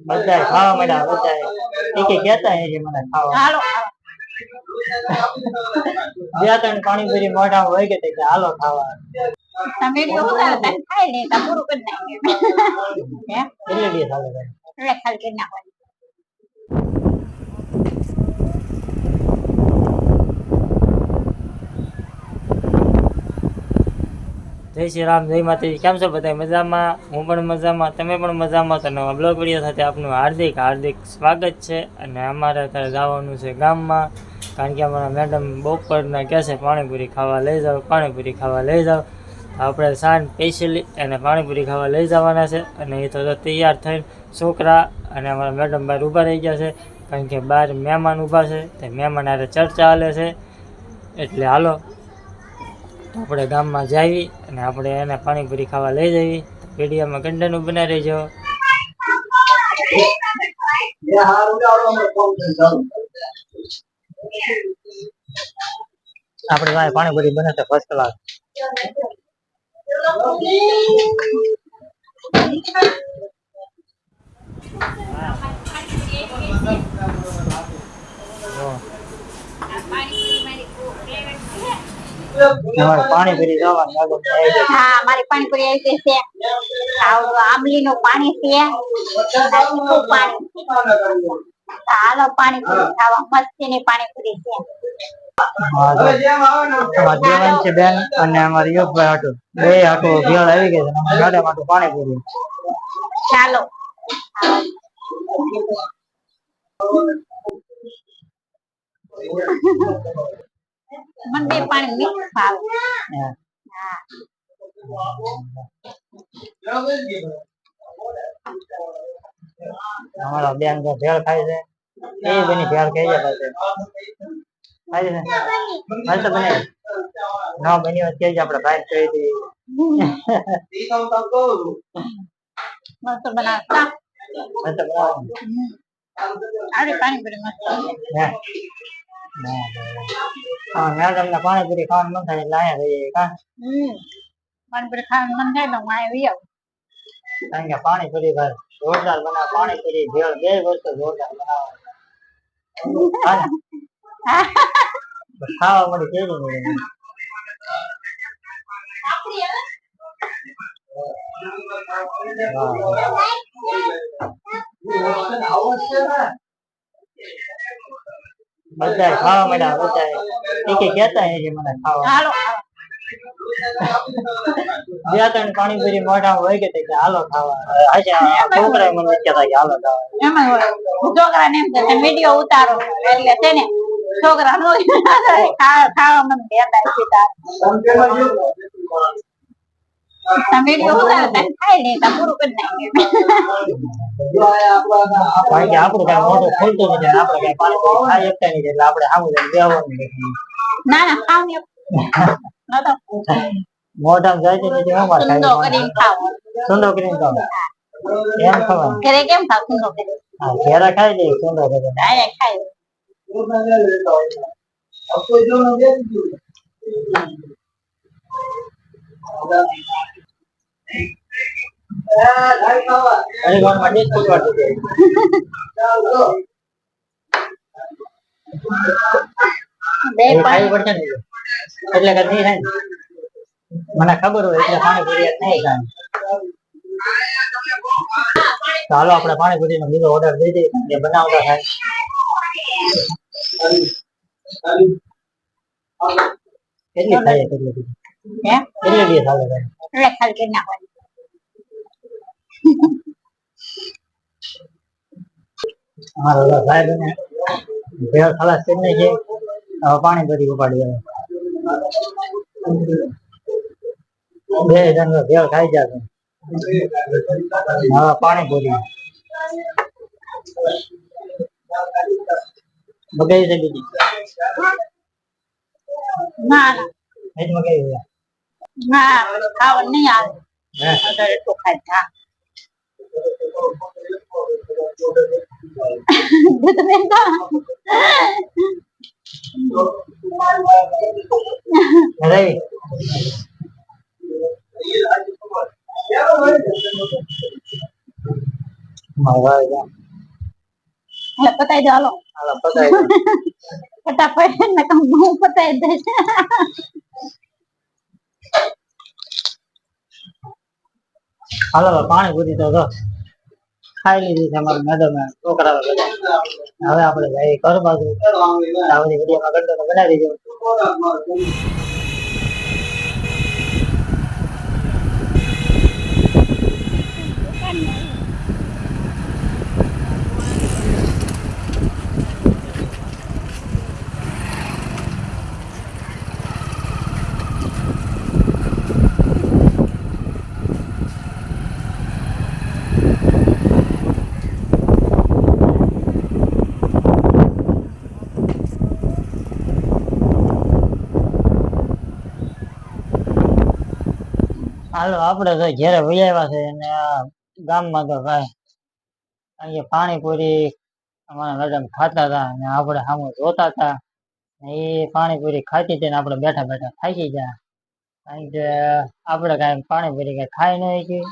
બધા ખાવા માંડ્યા બધા એક કેતા હે મને ખાવા. હાલો. બે ત્રણ પાણી પાણીપુરી મોઢા હોય કે તે હાલો ખાવા. તમે ખાઈ પૂરું કરી ખાલી કરી નાખવાનું. જય શ્રી રામ, જય માતાજી. કેમ છો બધા મજામાં? હું પણ મજામાં. તમે પણ મજામાં? તો નવા બ્લોગ વીડિયો સાથે આપનું હાર્દિક હાર્દિક સ્વાગત છે. અને અમારે અત્યારે જવાનું છે ગામમાં. કારણ કે અમારા મેડમ બપોરના કહે છે, પાણીપુરી ખાવા લઈ જાઓ, પાણીપુરી ખાવા લઈ જાઓ. આપણે સાંજ સ્પેશિયલી એને પાણીપુરી ખાવા લઈ જવાના છે. અને એ તો તૈયાર થઈને છોકરા અને અમારા મેડમ બહાર ઊભા રહી ગયા છે. કારણ કે બહાર મહેમાન ઊભા છે. તે મહેમાન હારે ચર્ચા હાલે છે. એટલે હાલો આપણે ગામમાં જાવી અને આપણે એને પાણીપુરી ખાવા લઈ જવી. વિડીયોમાં કન્ટેન્ટ બનાવી રહેજો. આપણી પાસે પાણીપુરી બને છે ફર્સ્ટ ક્લાસ પાણીપુરી જવાનું હા મારી પાણીપુરી આવી છે. આંબલીનું પાણી છે. પાણી. હાલો પાણીપુરી ખાવા. મસ્તીની પાણીપુરી છે. બેન અને અમારા યોગભાઈ હાટુ. બે હાટુ ભેળ આવી ગઈ છે અમારા પાણીપુરી. ચાલો. મને બે પાણી ભાવે. હા. હા બેન તો ભેળ ખાય છે. એ બની ભેળ ખાઈ જાય પાછળ ખાય છે હાલ તો બને ના બની હોત કેજ આપણે ભાઈ કરી દઈએ મસ્ત બનાવતા. હાલ તો બનાવો આવી પાણીપુરી મસ્ત. હે. હા મેડમ ને પાણીપુરી ખાવાનું મન થાય એટલે અહીંયા રહીએ કા હમ પાણીપુરી ખાવાનું મન થાય તો હું આવી આવું કારણ કે પાણીપુરી ભાઈ જોરદાર બનાવે પાણીપુરી ભેળ બે વસ્તુ જોરદાર બનાવે હા ને? બસ ખાવા મળી કેવી મળી બધા ખાવા મળ્યા બધા એક કેતા હે કે મને ખાવા. હાલો. બે ત્રણ પાણીપુરી મોઢા હોય કે તે હાલો ખાવા. અચ્છા છોકરા મને કહેતા કે હાલો ખાવા. એમાં હોય. છોકરા ને એમ કે તમે વીડિયો ઉતારો. એટલે છોકરા નો ખાવા મને તમે વીડિયો ઉતારો તને ખાઈ લે તો પૂરું કરી નાખીએ કારણ કે આપણું કઈ મોઢું ખુલતું નથી ને આપણે કઈ પાણીપુરી ખાઈ શકતા નથી એટલે આપણે સામું જઈને બેહવાનું નથી. ના ના ખાવ ને ન તો મોઢામાં જાય નથી હું મારે સુંદો ખાઈ કરીને ખાવો સુંદો કરીને ખાવ એમ ખવાનું ઘરે કેમ ખાવ સુંદો કરીને હા ઘેરા ખાઈ લઈએ સુંદો કરીને આયા ખાઈ બે પડશે ને એટલે નહીં મને ખબર હોય એટલે પાણીપુરી નહીં થાય. તો આપણે પાણીપુરી નો બીજો ઓર્ડર દઈ દઈએ. જે બનાવતા થાય. કેટલી થાય કેટલી? બધી? હે કેટલી દિવસ હાલે ભાઈ એટલે ખાલી કરી નાખવાની અમારો ઓલો સાહેબ ને ભેળ ખલાસ કરી નાખી હવે પાણી બધી ઉપાડી આવે બે જણ તો ભેળ ખાઈ જશે હવે પાણી પૂરી મગાવી છે બીજી ના ના નહીં જ મગાવી ખાઈ જા દૂધ બેનતા રવિ ભાઈ જો. હાલો પતાઈ દો હાલો. પતાવી ફટાફટ ને હું પતાઈ દઈશ. હાલો, પાણી પૂરી તો ખાઈ લીધી છે અમારી મેડમ. છોકરા હવે આપણે ભાઈ ઘર બાજુ. બનાવી દીધો હાલો, આપણે તો ઘેરે વૈયાવા છે અને ગામમાં તો ભાઈ અહીંયા પાણીપુરી અમારા મેડમ ખાતા હતા અને આપણે સામે જોતા હતા. એ પાણીપુરી ખાતી હતી ને આપણે બેઠા બેઠા થાકી ગયા. કારણ કે આપણે કાંઈ પાણીપુરી કાંઈ ખાઈ નહીં શકી.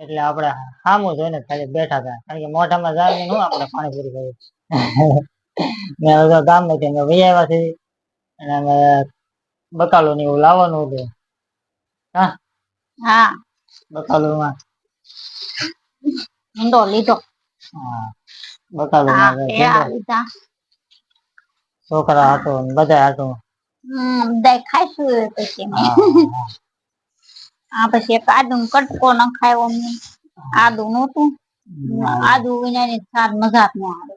એટલે આપણે સામું જોઈને ખાલી બેઠા હતા. કારણ કે મોઢામાં જાય શું આપણે પાણીપુરી ખાઈ મેં હવે ગામમાંથી અમે વૈયાવા છે અને અમે બકાલો ને એવું લાવવાનું હતું. હા? બકાલુમાં. ઈંડો લીધો. હા. હા બકાલુમાં એ લીધા છોકરા હતો બધા હતો. બધા ખાઈશું પછી. આ પછી એક આદુ કટકો નખાયો અમને. આદુ નહોતું. હા. આદુ વિનાની સ્વાદ મજા જ ન આવે.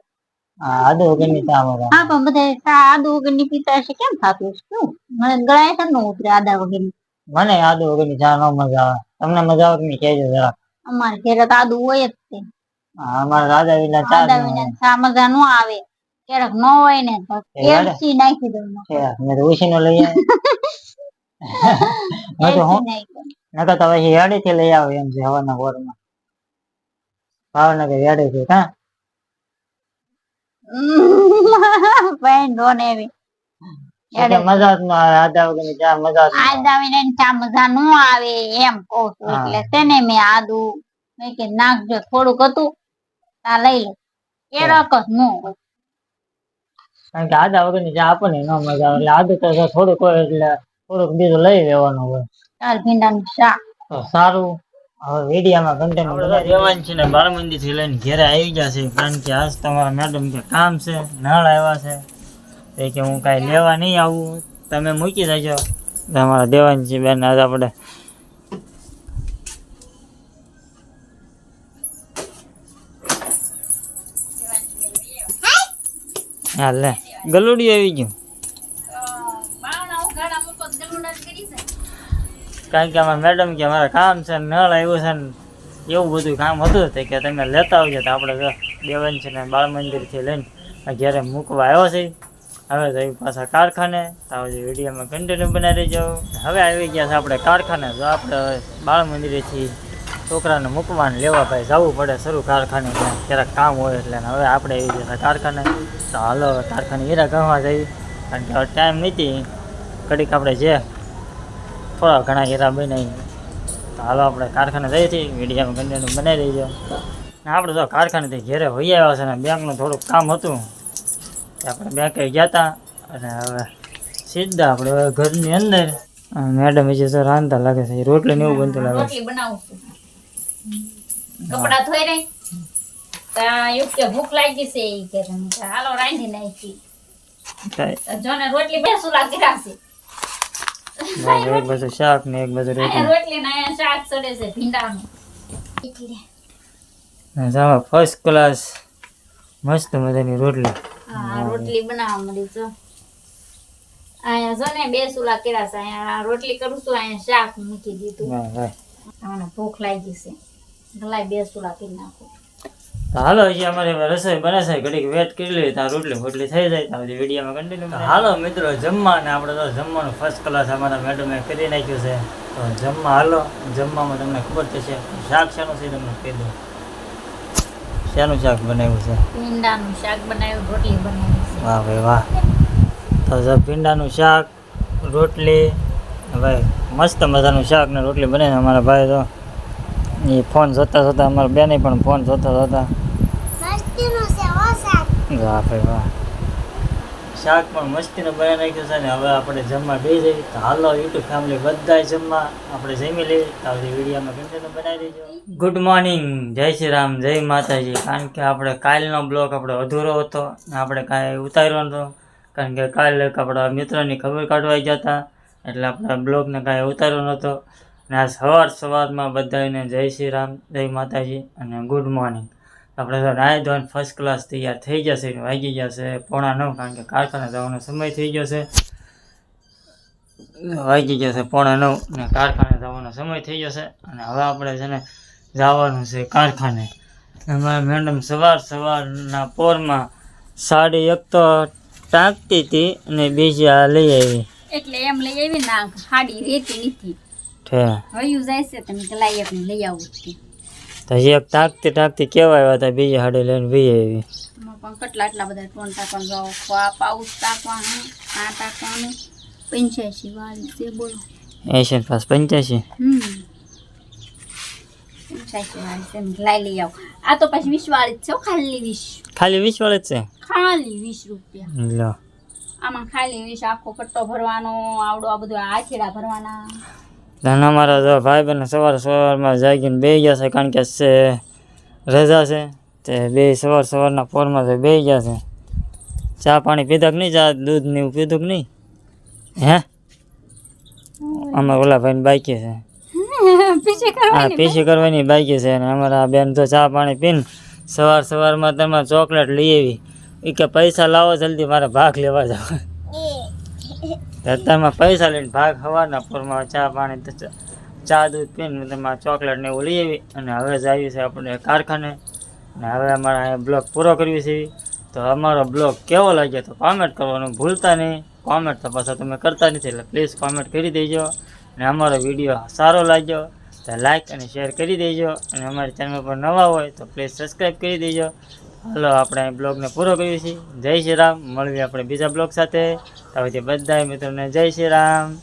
હા, વગરની ચા મજા. હા પણ બધા આદુ વગરની પીતા હશે કેમ થતું શું? મને ગળાય ન ઉતરે આદા વગરની. મને આદુ વગરની ચા નો મજા આવે. તમને મજા આવે કે કહેજો જરા. અમારે ઘરે તો આદુ હોય જ તે. અમારા દાદા વિના ચા જ વિના ચા મજા ન આવે. ક્યારેક ન હોય ને તો એ નાખી દઉં છે મેં તો ઉછીનો લઈ આવ્યો. નકર તો પછી હેડે થી લઈ આવો એમ છે હવાના ભાવનગર હેડે થી હા ઉમ, ભાઈ એવી. એટલે મજા જ ન આવે આદા વગરની ચા મજા જ ન આવે. આદા વિના ચા મજા ન આવે એમ કહું છું હા. એટલે તેને મેં આદુ મેં કે નાખજો થોડુંક હતું આ લઈ લો. એ જ ન હોય. કારણ કે આદા વગરની ચા આપણને ન મજા આવે એટલે આદુ તો થોડુંક હોય એટલે થોડુંક બીજું લઈ લેવાનું હોય. ચાલ ભીંડાનું શાક. તો સારું. હવે વિડીયામાં કન્ટેન્ટ છે ને બાળ મંદિરથી લઈને ઘેરે આવી ગયા છે કારણ કે આજ તમારા મેડમ કે કામ છે નળ આવ્યા છે. તે કે હું કાંઈ લેવા નહીં આવું. તમે મૂકી દેજો. તમારા છે બેન, આજ આપણે હા, લે. ગલુડી આવી ગયું. કારણ કે અમારા મેડમ કે અમારે કામ છે નળ આવ્યું છે ને એવું બધું કામ હતું તે કે તમે લેતા આવજો તો આપણે દેવન છે ને બાળ મંદિરથી લઈને જ્યારે મૂકવા આવ્યો છે હવે તો પાછા કારખાને, તો હવે વિડીયોમાં કન્ટિન્યુ બનાવી દેજો હવે આવી ગયા છે આપણે કારખાને. તો આપણે બાળ મંદિરેથી છોકરાને મૂકવાને લેવા ભાઈ જવું પડે શરૂ કારખાને ક્યારેક કામ હોય એટલે હવે આપણે આવી ગયા કારખાને. તો હાલો કારખાને હીરા ગણવા જઈએ. કારણ કે ટાઈમ નથી. કડીક આપણે જે થોડા ઘણા હીરા બનાવી તો હાલો આપણે કારખાને જઈએ છીએ. વિડીયોમાં કન્ટિન્યુ બનાવી દઈજો આપણે તો કારખાનેથી ઘેરે હોઈ આવ્યા છે ને, બેંકનું થોડુંક કામ હતું. આપણે બેંકે ગયા હતા અને હવે સીધા આપણે ઘરની અંદર. મેડમ હજી તો રાંધતા લાગે છે. રોટલી ને એવું બનતું લાગે રોટલી બનાવું કપડા ધોઈ રહી ત્યાં એવું ભૂખ લાગી છે ઈ કે હાલો રાંધી નાખી. જોને રોટલી બેસું લાગી રાખશે? એક બાજુ શાક ને એક બાજુ રોટલી. રોટલી ને શાક ચડે છે ભીંડાનું. એટલે ને ફર્સ્ટ ક્લાસ મસ્ત મજાની રોટલી. હા રોટલી બનાવવા મળી છો. અહીંયા જો ને બે સુલા કર્યા છે. અહીંયા રોટલી કરું છું અહીંયા શાક મૂકી દીધું. મને ભૂખ લાગી છે. ગલાય બે સુલા કરી નાખું. હાલો હજી અમારે રસોઈ બને છે. ઘડીક વેટ કરી લઈએ ત્યાં રોટલી ફોટલી થઈ જાય ત્યાં બધી વિડીયોમાં કન્ટિન્યુ હાલો મિત્રો જમવા ને આપણે તો જમવાનું ફર્સ્ટ ક્લાસ અમારા મેડમે કરી નાખ્યું છે. તો જમવા હાલો જમવામાં તમને ખબર થશે શાક શાનું છે તમને કહી દઉં. શાનું શાક બનાવ્યું છે? ભીંડાનું શાક બનાવ્યું રોટલી બનાવી છે. વાહ ભાઈ વાહ. તો જો ભીંડાનું શાક રોટલી ભાઈ મસ્ત મજાનું શાક ને રોટલી બને છે અમારા ભાઈ તો. એ ફોન જોતા જોતા અમારા બેને પણ ફોન જોતા જોતા. વાહ ભાઈ વાહ. શાક પણ મસ્તીને બનાવી નાખ્યું છે ને હવે આપણે જમવા બે જઈએ. તો હાલો યુટ્યુબ ફેમિલી બધા જમવા. આપણે જમી લઈએ. તો આવતી વિડીયોમાં કન્ટેન્ટ બનાવી દેજો. ગુડ મોર્નિંગ જય શ્રી રામ. જય માતાજી. કારણ કે આપણે કાલનો બ્લોક આપણો અધૂરો હતો ને આપણે કાંઈ ઉતાર્યો નહોતો કારણ કે કાલે આપણા મિત્રની ખબર કાઢવા હતા એટલે આપણે બ્લોગને કાંઈ ઉતાર્યો નહોતો ને આ સવાર સવારમાં બધાને જય શ્રી રામ, જય માતાજી અને ગુડ મોર્નિંગ આપણે તો નાહી ધોઈને ફર્સ્ટ ક્લાસ તૈયાર થઈ જશે વાગી જશે પોણા નવ કારણ કે કારખાને જવાનો સમય થઈ ગયો છે વાગી જશે પોણા નવ ને કારખાને જવાનો સમય થઈ જશે અને હવે આપણે છે ને જવાનું છે કારખાને. અમારા મેડમ સવાર સવારના પોરમાં સાડી એક તો ટાંકતી હતી અને બીજી આ લઈ આવી. એટલે એમ લઈ આવી ના સાડી રેતી નથી. હયું જાય છે તમે લઈ આવું. છે તો એક તાકતી તાકતી કેવા આવ્યા હતા બીજી હાડે લઈને બી આવી. પણ કેટલા એટલા બધા ટોન ટાંકવાનું જાઓ. આ પાઉસ ટાંકવાનું આ ટાંકવાનું પંચ્યાસી. વાળી તે બોલો. એશિયન પાસ પંચ્યાસી? પછી વીસ વાળી જ છે ખાલી વીસ. ખાલી ખાલી રૂપિયા. આમાં ખાલી વીસ આખો કટ્ટો ભરવાનો આવડો આ બધું આછેડા ભરવાના. અને અમારા જો ભાઈ બહેન સવાર સવારમાં જાગીને બે ગયા છે કારણ કે છે રજા છે તે બે સવાર સવારના પોરમાં તો બે ગયા છે. ચા પાણી પીધા કે નહીં? ચા દૂધ ને એવું પીધું કે નહીં? હે? અમારા ઓલા ભાઈને બાકી છે. હા પીસી કરવાની બાકી છે અને અમારા બેન તો ચા પાણી પીને સવાર સવારમાં તમે ચોકલેટ લઈ આવી. એ કે પૈસા લાવો જલ્દી મારે ભાગ લેવા જાવ. અત્યારમાં પૈસા લઈને ભાગ હવાના પૂરમાં ચા પાણી ચા- દૂધ પીને તમારે ચોકલેટ ને એવું લઈ આવી અને હવે જ આવી છે આપણે કારખાને. અને હવે અમારે અહીંયા બ્લોગ પૂરો કરવી છે. તો અમારો બ્લોગ કેવો લાગ્યો તો કોમેન્ટ કરવાનું ભૂલતા નહીં. કોમેન્ટ તો પાછા તમે કરતા નથી એટલે પ્લીઝ કોમેન્ટ કરી દેજો. અને અમારો વીડિયો સારો લાગ્યો તો લાઈક અને શેર કરી દેજો. અને અમારી ચેનલ પર નવા હોય તો પ્લીઝ સબસ્ક્રાઈબ કરી દેજો. હાલો, આપણે બ્લોગને પૂરો કર્યું છે જય શ્રી રામ. મળીએ આપણે બીજા બ્લોગ સાથે. તો બધા મિત્રોને જય શ્રી રામ.